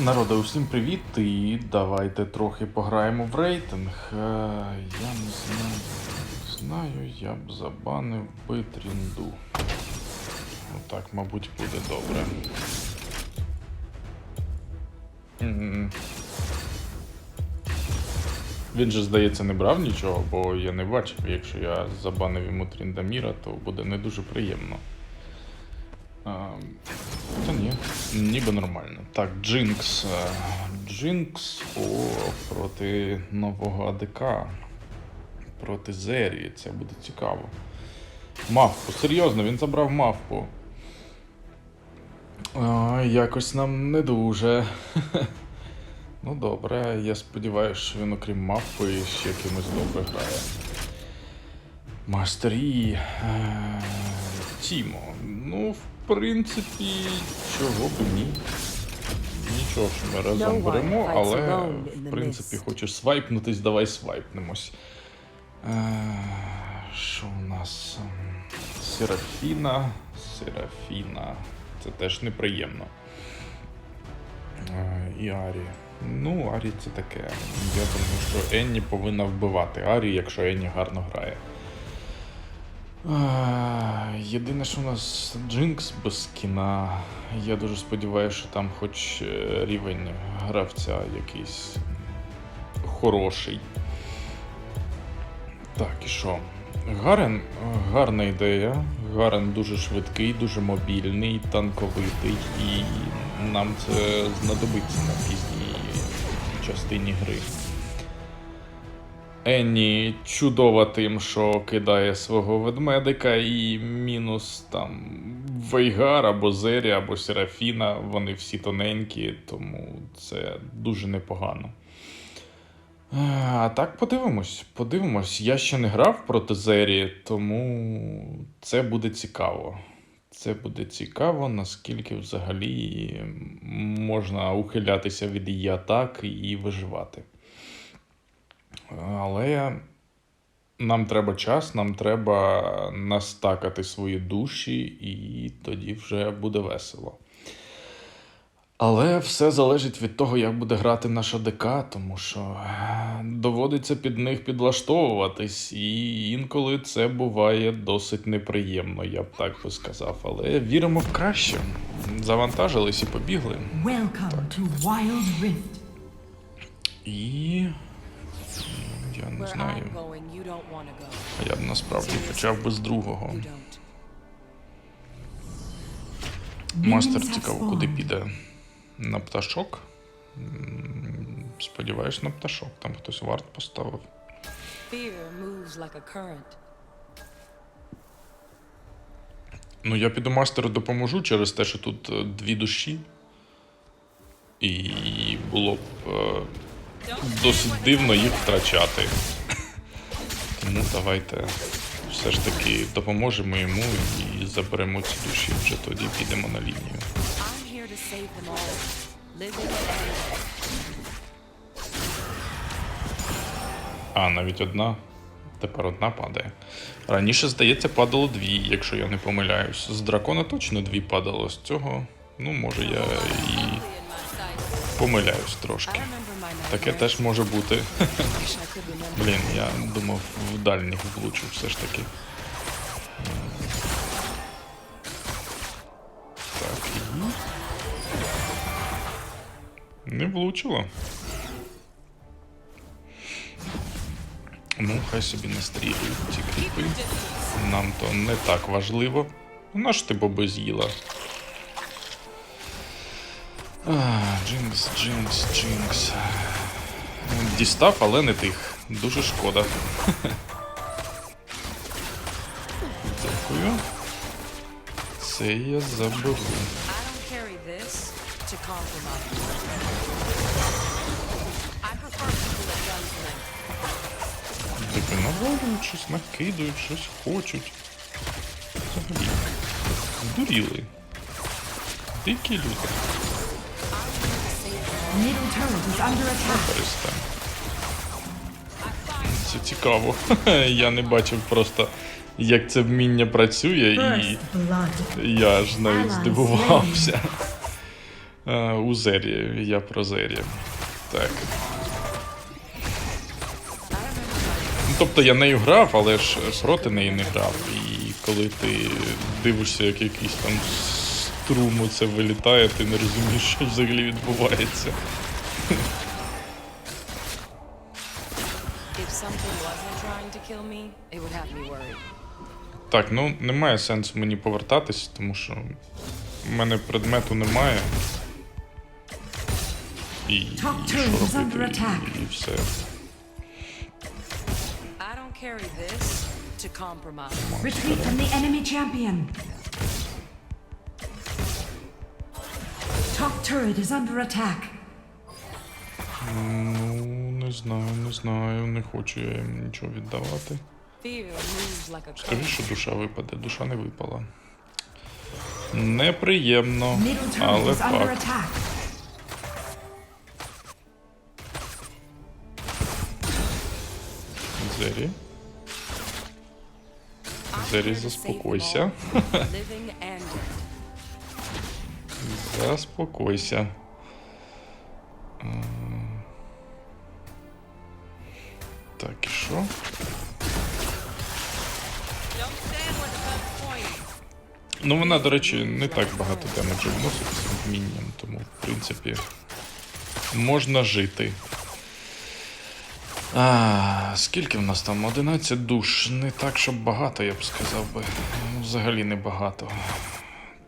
Народи, усім привіт! І давайте трохи пограємо в рейтинг. Е, Я не знаю. Знаю, я б забанив би трінду. Ну так, мабуть, буде добре. Він же, здається, не брав нічого, бо я не бачив. Якщо я забанив йому Тріндаміра, то буде не дуже приємно. Та ні, ніби нормально. Так, Джинкс. е, Джинкс о, проти нового АДК. Проти Зерії. Це буде цікаво. Мавпу, серйозно, він забрав мавпу. А, якось нам не дуже. Ну добре, я сподіваюся, що він окрім мавпи ще кимось добре грає. Мастері. Тімо. Ну, в принципі, чого б ні. Нічого, що ми разом беремо, але в принципі хочеш свайпнутись, давай свайпнемось. Е, Що у нас? Серафіна. Серафіна. Це теж неприємно. Е, І Арі. Ну, Арі це таке. Я думаю, що Енні повинна вбивати Арі, якщо Енні гарно грає. Єдине, що у нас Джинкс без кіна. Я дуже сподіваюся, що там хоч е, рівень гравця якийсь хороший. Так, і що? Гарен гарна ідея. Гарен дуже швидкий, дуже мобільний, танковитий, і нам це знадобиться на пізній частині гри. Енні чудова тим, що кидає свого ведмедика, і мінус там Вейгар або Зері, або Серафіна. Вони всі тоненькі, тому це дуже непогано. А так подивимось, подивимось. Я ще не грав проти Зері, тому це буде цікаво. Це буде цікаво, наскільки взагалі можна ухилятися від її атак і виживати. Але нам треба час, нам треба настакати свої душі, і тоді вже буде весело. Але все залежить від того, як буде грати наша ДК, тому що е, доводиться під них підлаштовуватись, і інколи це буває досить неприємно, я б так би сказав. Але віримо в краще. Завантажились і побігли. Welcome to Wild Rift. І. Я не знаю. А я б насправді почав би з другого. Мастер цікаво, куди піде. На пташок? Сподіваюсь, на пташок. Там хтось варт поставив. Ну, я піду мастеру допоможу через те, що тут е, дві душі. І було б е, досить дивно їх втрачати. Тому давайте все ж таки допоможемо йому і заберемо ці душі. Вже тоді підемо на лінію. А, навіть одна. Тепер одна падає. Раніше, здається, падало дві, якщо я не помиляюсь. З дракона точно дві падало. З цього, ну, може, я і. Помиляюсь трошки. Таке теж може бути. Блін, я думав, в дальніх влучу все ж таки. Так, і. Не влучило. Ну, хай собі настрілюють ці кріпи. Нам то не так важливо. На ж ти боби з'їла? Джинкс, Джинкс, Джинкс. Дістав, але не тих. Дуже шкода. Дякую. Це я заберу. Типи навалюють щось, накидують, щось хочуть. Взагалі. Здуріли. Дикі люди. Перестань. Це цікаво. Я не бачив просто, як це вміння працює, і я ж навіть здивувався. Е, у Зері, я про Зері. Так. Ну, Тобто я нею грав, але ж проти неї не грав. І коли ти дивишся, як якийсь там струм це вилітає, ти не розумієш, що взагалі відбувається. Так, ну немає сенсу мені повертатись, тому що в мене предмету немає. І, і що робити, і, і все. I don't carry this to compromise. Retreat from the enemy champion. Turret is under attack. Ну, не знаю, не знаю, не хочу я їм нічого віддавати. Скажи, що душа випаде, душа не випала. Неприємно, але факт. Зері. Зері, заспокойся. Заспокойся. Так, і що? Ну, вона, до речі, не так багато демеджу вносить з мінімум, тому, в принципі, можна жити. А, скільки в нас там? 11 душ. Не так, щоб багато, я б сказав би. Ну, Взагалі не багато.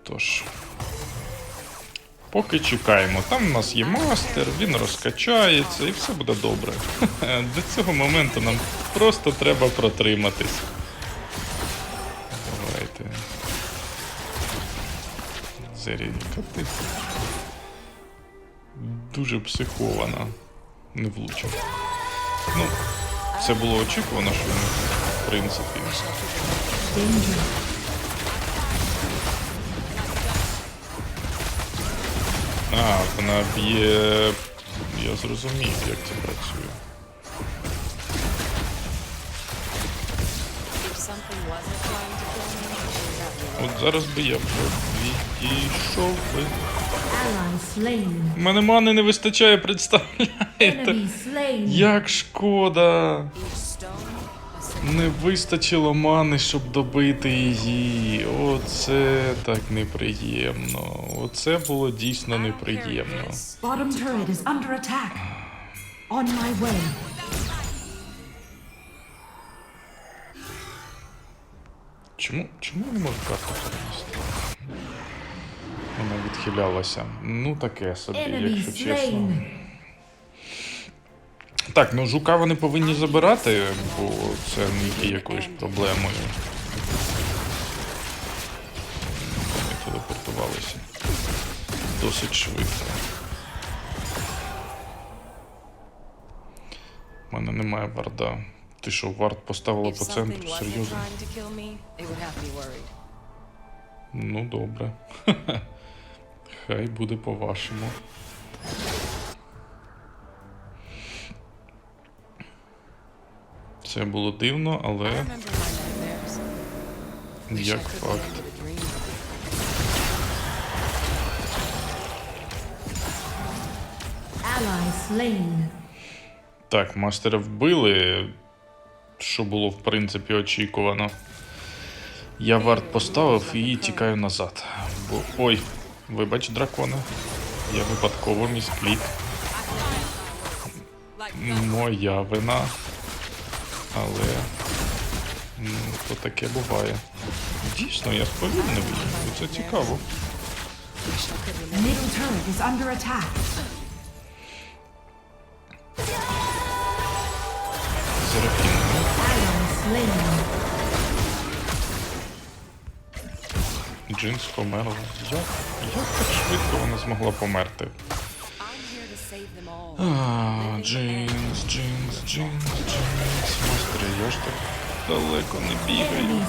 Тож. Поки чекаємо. Там у нас є мастер, він розкачається і все буде добре. До цього моменту нам просто треба протриматись. Давайте. Ти дуже психована. Не влучив. Ну, це було очікувано, що він, в принципі. А, вона б'є. Я зрозумів, як це працює. От зараз би я вже відійшов би. У мене мани не вистачає, представляєте? Як шкода! Не вистачило мани, щоб добити її. Оце так неприємно. Оце було дійсно неприємно. Bottom turret is under attack. On my way. Чому, чому не можу карту перенести? Вона відхилялася. Ну таке собі, якщо чесно. Так, ну жука вони повинні забирати, бо це не є якоюсь проблемою. Вони телепортувалися. Досить швидко. У мене немає варда. Ти що, вард поставила по центру? Серйозно? Ну, добре. Хай буде по-вашому. Це було дивно, але як факт. Так, мастера вбили, що було в принципі очікувано. Я варт поставив і тікаю назад. Бо. Ой, вибач, драконе. Я випадково місклік. Like Моя вина. Але. Ну, то таке буває. Дійсно, я сповільнив її. Це цікаво. slain. Джинс померла. Як, як так швидко вона змогла померти? А, Джинс, Джинс, Джинс, Джинс. Мастер, я ж так далеко не бігаю.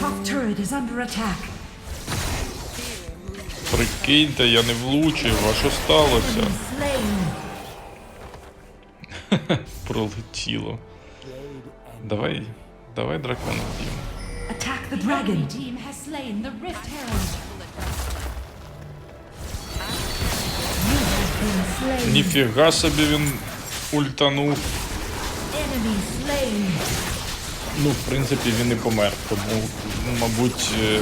Top turret is under attack. прикиньте, я не влучив, а що сталося? Пролетіло. Давай, давай дракона slain. Ніфіга собі він ультанув. Ну, в принципі, він і помер, тому, мабуть, е,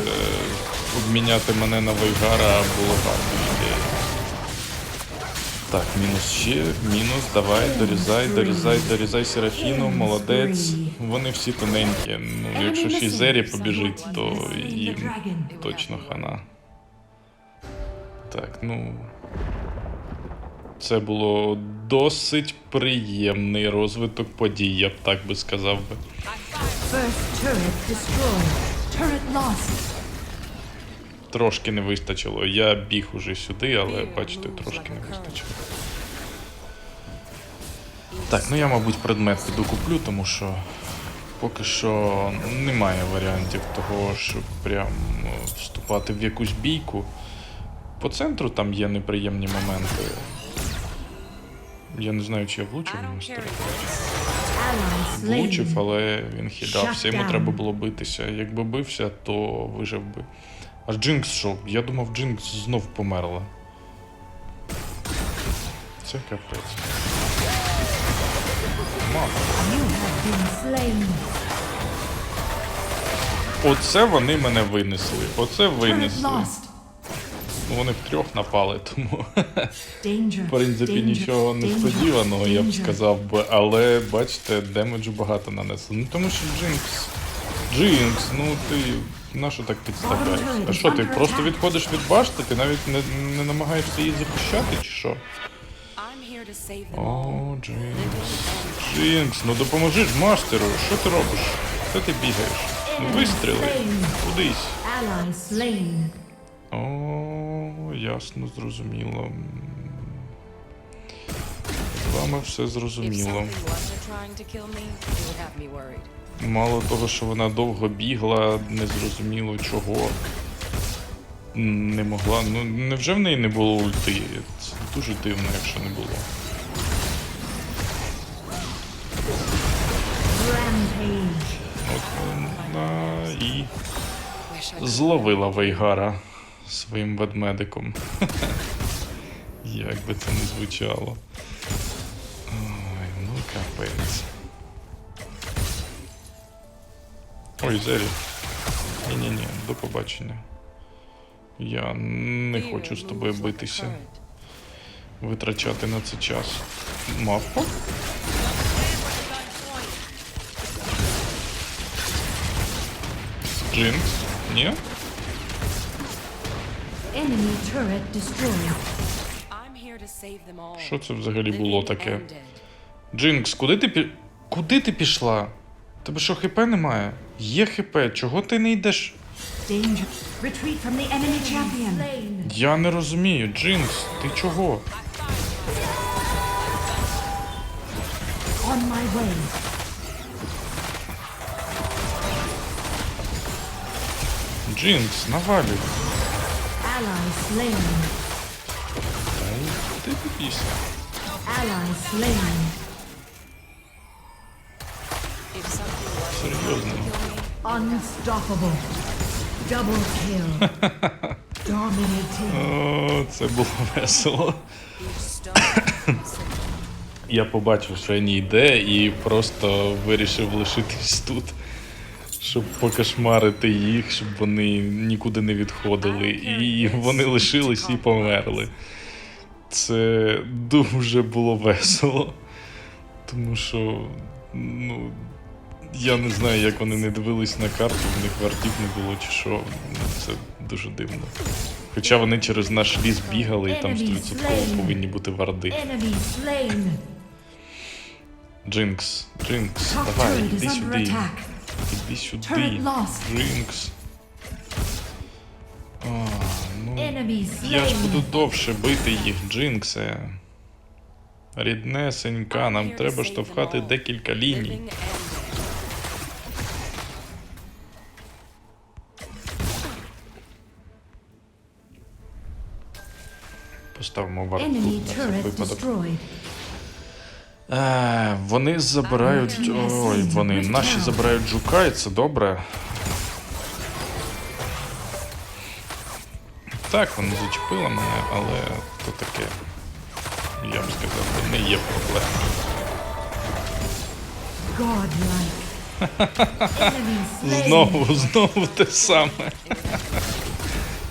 обміняти мене на Вейгара було гарною ідеєю. Так, мінус ще, мінус, давай, дорізай, дорізай, дорізай Серафіну, молодець. Вони всі тоненькі. Ну, якщо ще Зері побіжить, то їм точно хана. Так, ну. Це було досить приємний розвиток подій, я б так би сказав би. First turret destroyed. Turret lost. Трошки не вистачило. Я біг уже сюди, але бачите, трошки не вистачило. Так, ну я, мабуть, предмет піду куплю, тому що поки що немає варіантів того, щоб прям е, вступати в якусь бійку. По центру там є неприємні моменти. Я не знаю, чи я влучив міністр. Влучив, але він хилився. Йому треба було битися. Якби бився, то вижив би. Аж Джинкс що? Я думав, Джинкс знов померла. Це капець. Оце вони мене винесли. Оце винесли. Ну, Вони втрьох напали, тому в принципі нічого несподіваного, я б сказав би. Але бачите, демеджу багато нанесли. Ну тому що Джинкс. Джинкс, ну ти на що так підставляєш? А що ти просто відходиш від башти? Ти навіть не, не намагаєшся її захищати, чи що? О, Джинкс. Джинкс, ну допоможи ж мастеру. Що ти робиш? Де ти бігаєш? Ну вистріли. Кудись. О, ясно, зрозуміло. З вами все зрозуміло. Мало того, що вона довго бігла, незрозуміло чого. Не могла. Ну, невже в неї не було ульти? Це дуже дивно, якщо не було. От вона і зловила Вейгара своїм ведмедиком. Як би це не звучало. Ой, ну капець. Ой, Зері. Ні-ні-ні, до побачення. Я не хочу з тобою битися, витрачати на це час. Мавпа? Джинкс? Ні? Що це взагалі було таке? Джинкс, куди ти пі... Куди ти пішла? Тебе що, хп немає? Є хп, чого ти не йдеш? Я не розумію, Джинкс, ти чого? On my way. Джинкс, навалюй. Ай, ти wasn't Серйозно. Unstoppable. Double kill. Dominating. О, це було весело. Я побачив, що Ені йде, і просто вирішив лишитись тут, щоб покошмарити їх, щоб вони нікуди не відходили. І вони лишились і померли. Це дуже було весело. Тому що, ну, я не знаю, як вони не дивились на карту, в них вартів не було чи що. Це дуже дивно. Хоча вони через наш ліс бігали, і там 100% повинні бути варди. Джинкс, Джинкс, давай, іди сюди. Іди сюди. Джинкс. А, ну, я ж буду довше бити їх, Джинксе. Ріднесенька, нам треба штовхати декілька ліній. Поставимо варту на всяк випадок. Е, вони забирають. Ой, вони наші забирають жука, і це добре. Так, вони зачепили мене, але то таке. Я б сказав, не є slain. Знову, знову те саме.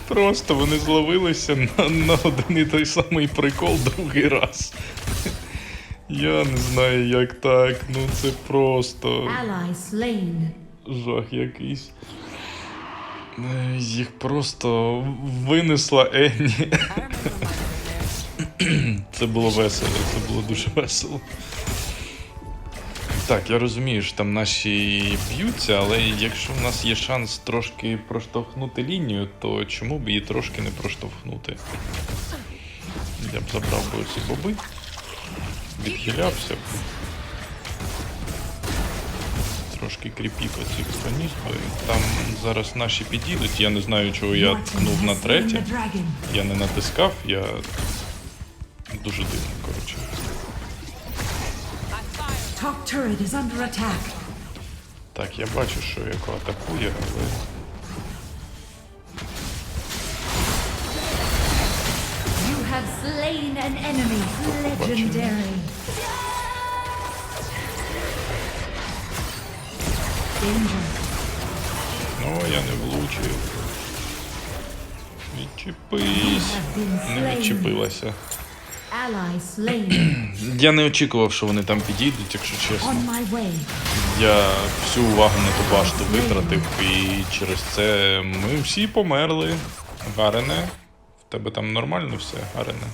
Просто вони зловилися на, на один і той самий прикол другий раз. Я не знаю, як так. Ну це просто жах якийсь. Їх просто винесла Енні. Це було весело, це було дуже весело. Так, я розумію, що там наші б'ються, але якщо в нас є шанс трошки проштовхнути лінію, то чому б її трошки не проштовхнути? Я б забрав би оці боби, відхилявся б. Трошки кріпів оцих би. Там зараз наші підійдуть, я не знаю, чого я ткнув на третє. Я не натискав, я дуже дивно, Top turret is under attack. Так, я бачу, що яко атакує, але. You have slain an enemy. Legendary. Danger. Ну, я не влучив. Відчепись. Have been Не slain. відчепилася. Я не очікував, що вони там підійдуть, якщо чесно. Я всю увагу на ту башту витратив, і через це ми всі померли. Гарене. В тебе там нормально все, Гарене.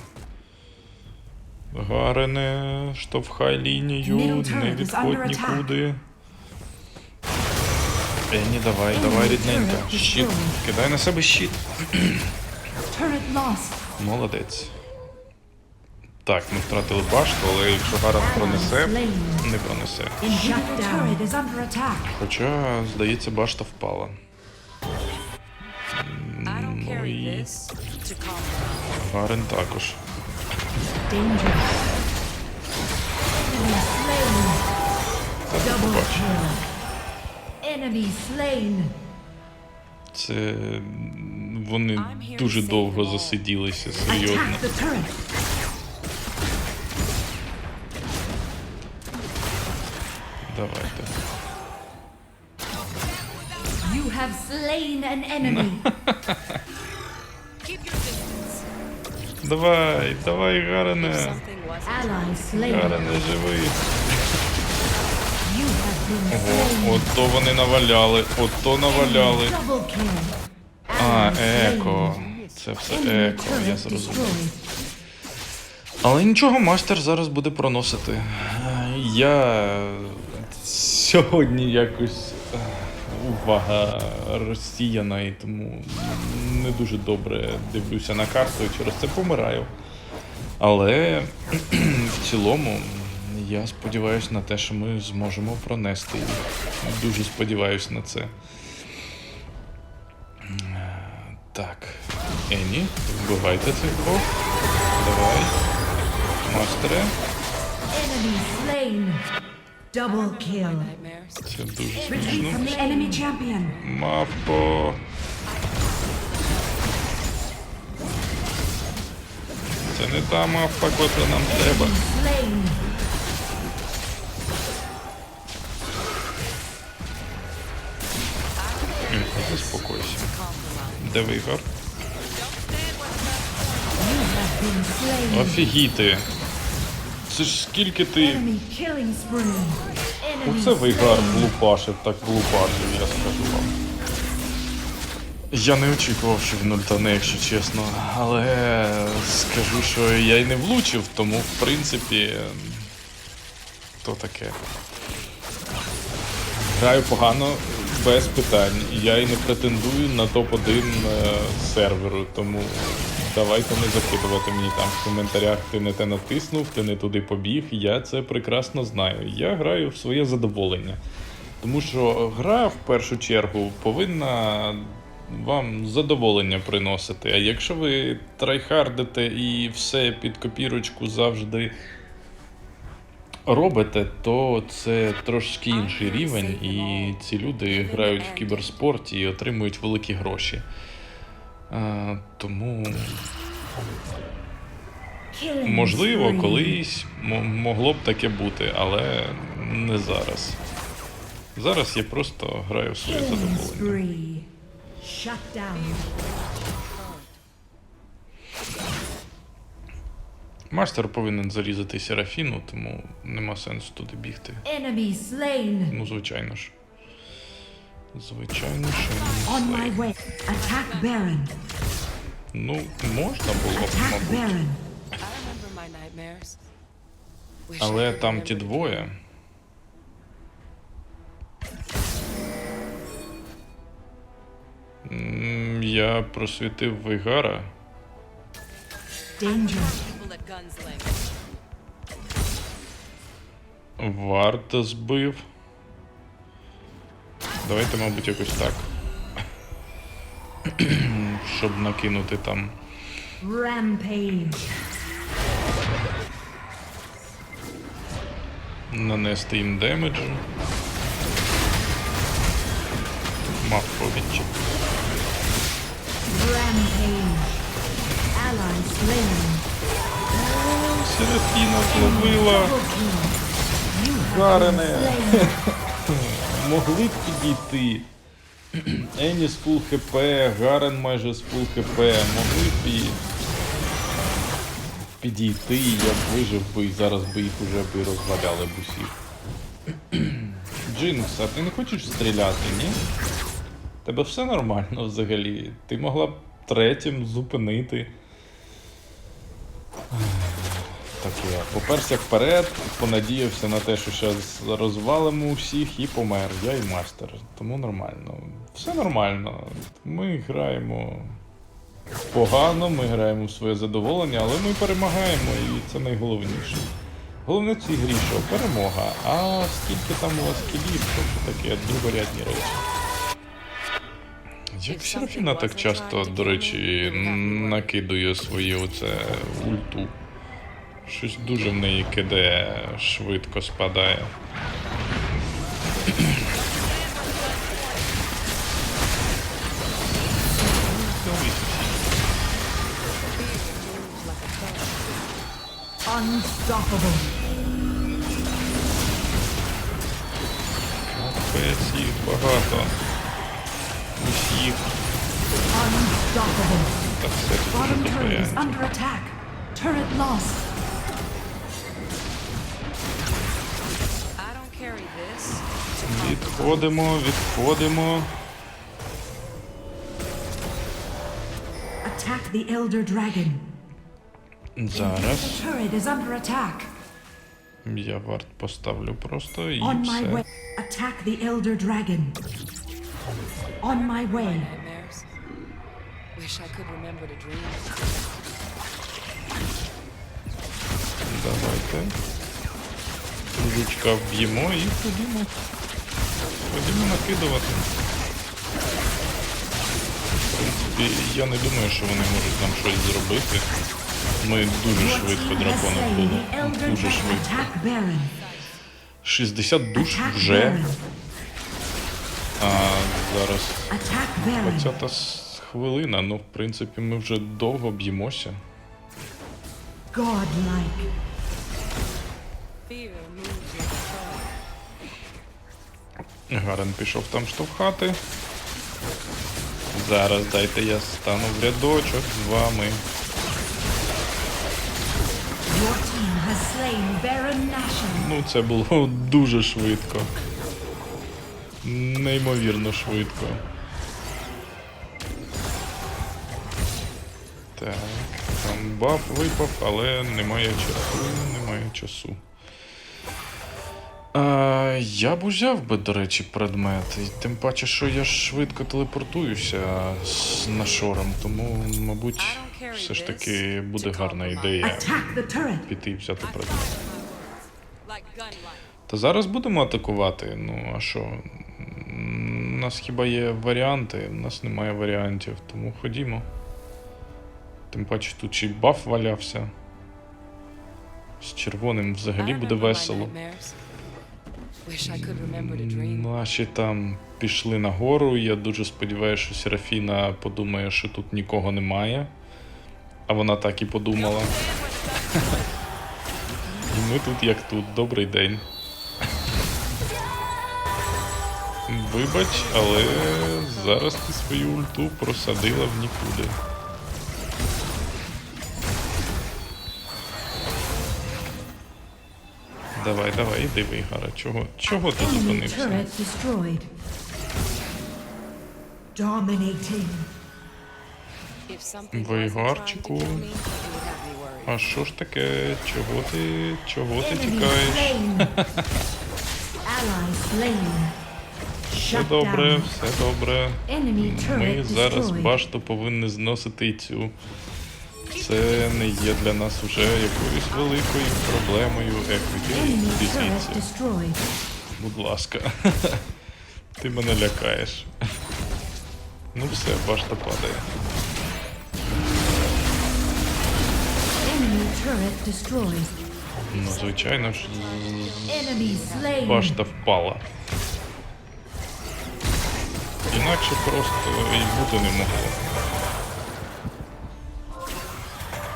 Гарене, штовхай лінію, не відходь нікуди. Ені, давай, давай, рідненька. Щит. Кидай на себе щит. Молодець. Так, ми втратили башту, але якщо Гарен пронесе, не пронесе. Хоча, здається, башта впала. Ну і. Гарен також. Це вони дуже довго засиділися, серйозно. Давайте. You have slain an enemy. Keep your distance. Давай, давай, Гарене. Гарене живий. You have been Ого, ото вони наваляли, ото наваляли. А, еко. Це все еко, я зрозумів. Але нічого, мастер зараз буде проносити. Я сьогодні якось е, увага розсіяна і тому не дуже добре дивлюся на карту і через це помираю. Але в цілому я сподіваюся на те, що ми зможемо пронести їх. Дуже сподіваюся на це. Так. Ені, вбивайте цих двох. Давай. Мастере. Enemy slain. Double kill. Nightmares. Це дуже Retreat смішно. from the enemy champion. Мавпо. Це не та мавпа, котра нам треба. Slain. М, Заспокойся. Де вигар? You have been slain. Офігіти. Це ж скільки ти. Оце вигар slain. влупашив, так влупашив, я скажу вам. Я не очікував, що він ультане, якщо чесно. Але скажу, що я й не влучив, тому в принципі. То таке. Граю погано, без питань. Я й не претендую на топ-1 е, серверу, тому давайте не закидувати мені там в коментарях, ти не те натиснув, ти не туди побіг. Я це прекрасно знаю. Я граю в своє задоволення. Тому що гра в першу чергу повинна вам задоволення приносити. А якщо ви трайхардите і все під копірочку завжди робите, то це трошки інший рівень, і ці люди грають в кіберспорті і отримують великі гроші. Тому, можливо, колись могло б таке бути, але не зараз. Зараз я просто граю в своє задоволення. Мастер повинен зарізати Серафіну, тому нема сенсу туди бігти. Ну, звичайно ж. Звичайно, що не Baron. Ну, можна було б, мабуть. Але там ті двоє. Я просвітив length. Варта збив. Давайте, мабуть, якось так. Щоб накинути там. Rampage. нанести їм демеджу. Мав повідчик. Rampage. Ally slain. Серафіна зловила. Гарене. Могли б підійти. Еніс фул хп, Гарен майже з фул хп. Могли б і підійти, я б вижив би і зараз би їх уже би розваляли б усіх. Джинкс, а ти не хочеш стріляти, ні? Тебе все нормально взагалі. Ти могла б третім зупинити. Так я поперся вперед, понадіявся на те, що зараз розвалимо усіх і помер. Я і мастер. Тому нормально. Все нормально. Ми граємо погано, ми граємо в своє задоволення, але ми перемагаємо, і це найголовніше. Головне в цій грі, що перемога. А скільки там у вас кілів, то таке другорядні речі. Як Серафіна так часто, до речі, накидує своє оце ульту. Щось дуже в неї кидає, швидко спадає. Unstoppable. Капець їх багато. Усіх. Unstoppable. Так все тут Bottom turret is under attack. Turret lost. Відходимо, відходимо. Attack the Elder Dragon. Зараз The turret is under attack. я варт поставлю просто і On my way. все. Attack the Elder Dragon. On my way. Nightmares. Wish I could remember to dream. Давайте. Жучка вб'ємо і ходімо. Ходімо накидувати. В принципі, я не думаю, що вони можуть нам щось зробити. Ми дуже швидко дракона Elder Дуже швидко. Attack 60 душ вже. А зараз Attack Baron. 20 с- хвилина. Ну, в принципі, ми вже довго б'ємося. Godlike. Гарен пішов там штовхати. Зараз дайте я стану в рядочок з вами. Ну, це було дуже швидко. Неймовірно швидко. Так, там баф випав, але немає часу. Немає часу. А, я б узяв би, до речі, предмет. І тим паче, що я швидко телепортуюся з нашором, тому, мабуть, все ж таки буде гарна ідея піти і взяти предмет. Та зараз будемо атакувати. Ну а що? У нас хіба є варіанти? У нас немає варіантів, тому ходімо. Тим паче тут ще й баф валявся. З червоним взагалі буде весело. Наші там пішли нагору. Я дуже сподіваюся, що Серафіна подумає, що тут нікого немає. А вона так і подумала. І ми тут як тут. Добрий день. Вибач, але зараз ти свою ульту просадила в нікуди. Давай, давай, іди, Вейгара. Чого, чого ти зупинився? worried. А що ж таке? Чого ти. Чого ти тікаєш? Все добре, все добре. Ми зараз башту повинні зносити і цю. Це не є для нас вже якоюсь великою проблемою. Еквіті, turret Будь ласка. Ти мене лякаєш. Ну все, башта падає. Ну, звичайно ж, башта впала. Інакше просто і бути не могло.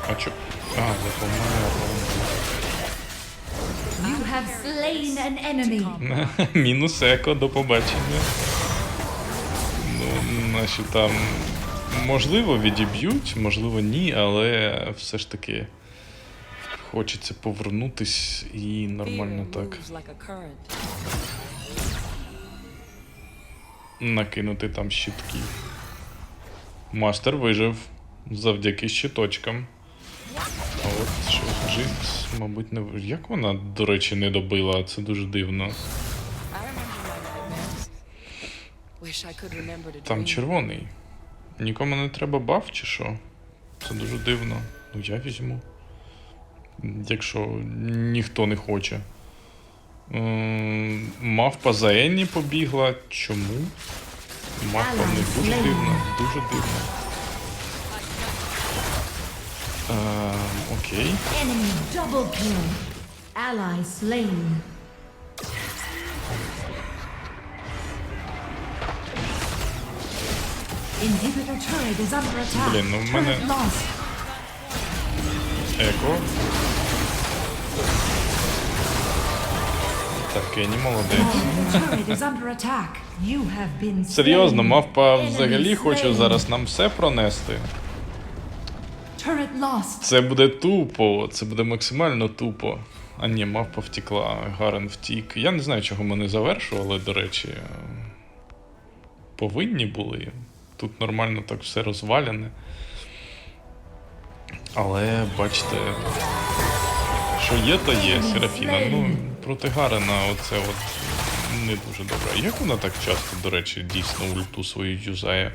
А чо? А, have slain. Мінус еко, до побачення. Ну, наші там можливо відіб'ють, можливо, ні, але все ж таки хочеться повернутись і нормально так накинути там щитки. Мастер вижив завдяки щиточкам. А от що Джинкс, мабуть, не. Як вона, до речі, не добила? Це дуже дивно. Там червоний. Нікому не треба баф чи що? Це дуже дивно. Ну я візьму. Якщо ніхто не хоче. Мавпа за Енні побігла. Чому? Мавпа не дуже дивно, дуже дивно. Attack. Блін, ну в мене- Еко. Так, молодець. You have been Серйозно, мавпа взагалі хоче зараз нам все пронести. Turret lost. Це буде тупо, це буде максимально тупо. А ні, мавпа втікла, Гарен втік. Я не знаю, чого ми не завершували, до речі. Повинні були. Тут нормально так все розвалене. Але бачите, що є, то є, Серафіна. Ну, проти Гарена оце от не дуже добре. Як вона так часто, до речі, дійсно ульту свою юзає?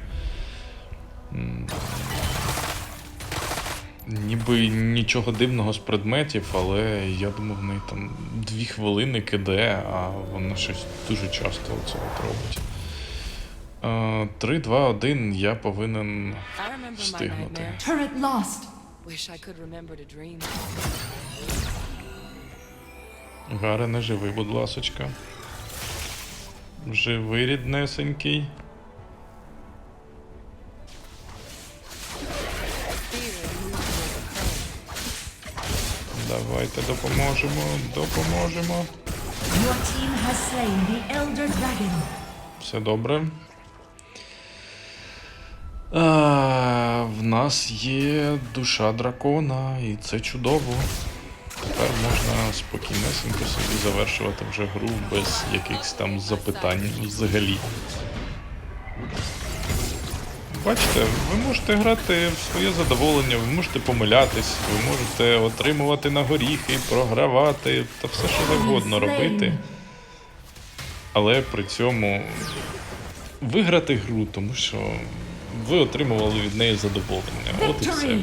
Ніби нічого дивного з предметів, але я думав, в неї там дві хвилини кидає, а вона щось дуже часто це от робить. Е, 3, 2, 1 я повинен встигнути. Гаре, не живи, будь ласочка. Живий ріднесенький. Давайте допоможемо, допоможемо. Your team has slain the Elder Dragon. Все добре. А, в нас є душа дракона, і це чудово. Тепер можна спокійнесенько собі завершувати вже гру без якихось там запитань взагалі. Бачите, ви можете грати в своє задоволення, ви можете помилятись, ви можете отримувати на горіхи, програвати та все що завгодно робити. Але при цьому виграти гру, тому що ви отримували від неї задоволення. От і все.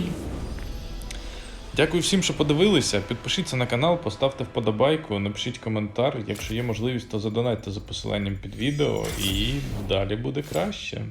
Дякую всім, що подивилися. Підпишіться на канал, поставте вподобайку, напишіть коментар. Якщо є можливість, то задонайте за посиланням під відео і далі буде краще.